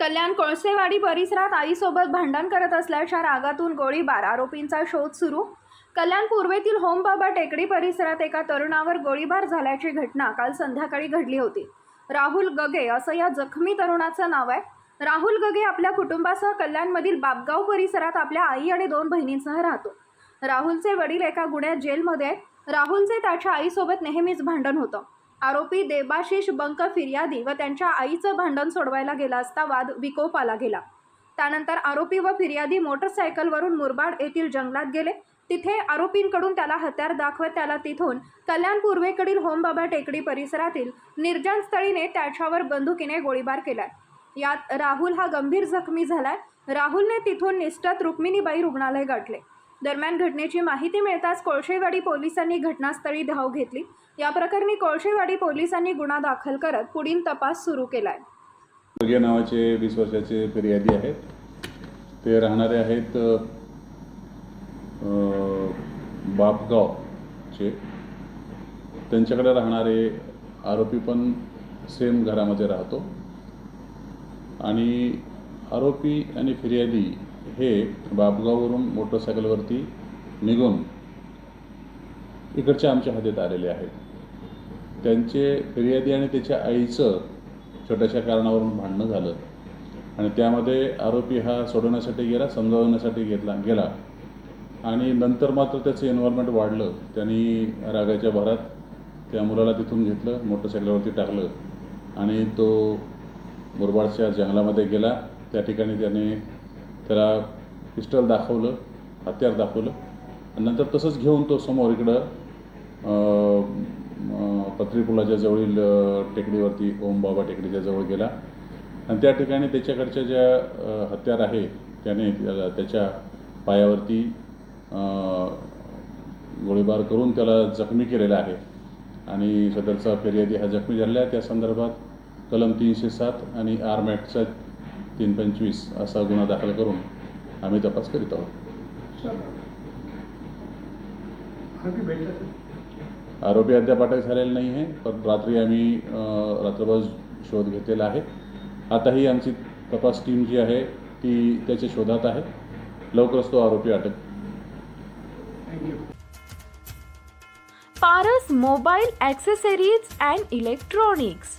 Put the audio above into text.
कल्याण कोळसेवाडी परिसरात आईसोबत भांडण करत असल्याच्या रागातून गोळीबार. आरोपींचा शोध सुरू. कल्याण पूर्वेतील होमबाबा टेकडी परिसरात एका तरुणावर गोळीबार झाल्याची घटना काल संध्याकाळी घडली होती. राहुल गगे असं या जखमी तरुणाचं नाव आहे. राहुल गगे आपल्या कुटुंबासह कल्याणमधील बापगाव परिसरात आपल्या आई आणि दोन बहिणींसह राहतो. राहुलचे वडील एका गुन्ह्यात जेलमध्ये आहेत. राहुलचे त्याच्या आईसोबत नेहमीच भांडण होतं. आरोपी देबाशिष बंक फिर्यादी व त्यांच्या आईचं भांडण सोडवायला गेला असता वाद विकोपाला गेला. त्यानंतर आरोपी व फिर्यादी मोटरसायकलवरून मुरबाड येथील जंगलात गेले. तिथे आरोपींकडून त्याला हत्यार दाखवत त्याला तिथून कल्याण पूर्वेकडील होमबाबा टेकडी परिसरातील निर्जन स्थळीने त्याच्यावर बंदुकीने गोळीबार केलाय. यात राहुल हा गंभीर जखमी झालाय. राहुलने तिथून निष्ठत रुक्मिणीबाई रुग्णालय गाठले. दरम्यान घटनेची माहिती मिळताच कोळशेवाडी पोलिसांनी घटनास्थळी धाव घेतली. या प्रकरणी कोळशेवाडी पोलिसांनी गुन्हा दाखल करत पुढील तपास सुरू केलाय. वर्गीय नावाचे वीस वर्षाचे फिर्यादी आहेत. ते राहणारे आहेत बापगाव बापगावचे. त्यांच्याकडे राहणारे आरोपी पण सेम घरामध्ये राहतो. आणि आरोपी आणि फिर्यादी हे बापगाववरून मोटरसायकलवरती निघून इकडच्या आमच्या हद्दीत आलेले आहेत. त्यांचे फिर्यादी आणि त्याच्या आईचं छोट्याशा कारणावरून भांडणं झालं आणि त्यामध्ये आरोपी हा सोडवण्यासाठी गेला समजावण्यासाठी घेतला गेला. आणि नंतर मात्र त्याचं एन्व्हायरमेंट वाढलं. त्यांनी रागाच्या भरात त्या मुलाला तिथून घेतलं मोटरसायकलवरती टाकलं. आणि तो मुरबाडच्या जंगलामध्ये गेला. त्या ठिकाणी त्याने त्याला पिस्टल दाखवलं हत्यार दाखवलं. आणि नंतर तसंच घेऊन तो समोर इकडं पत्रीपुलाच्या जवळील टेकडीवरती ओमबाबा टेकडीच्या जवळ गेला. आणि त्या ठिकाणी त्याच्याकडच्या ज्या हत्यार आहे त्याने त्याला त्याच्या पायावरती गोळीबार करून त्याला जखमी केलेला आहे. आणि सदरचा फिर्यादी हा जखमी झालेला आहे. त्या संदर्भात कलम तीनशे सात आणि आरमॅटचा तीन पंचवीस असा गुन्हा दाखल करून आम्ही तपास करीत आहोत. आरोपी अद्याप अटक झालेला नाही आहे पण रात्री आम्ही रात्रभर शोध घेतलेला आहे. आताही आमची तपास टीम जी आहे ती त्याच्या शोधात आहे. लवकरच तो आरोपी अटक thank you Paras mobile accessories and electronics.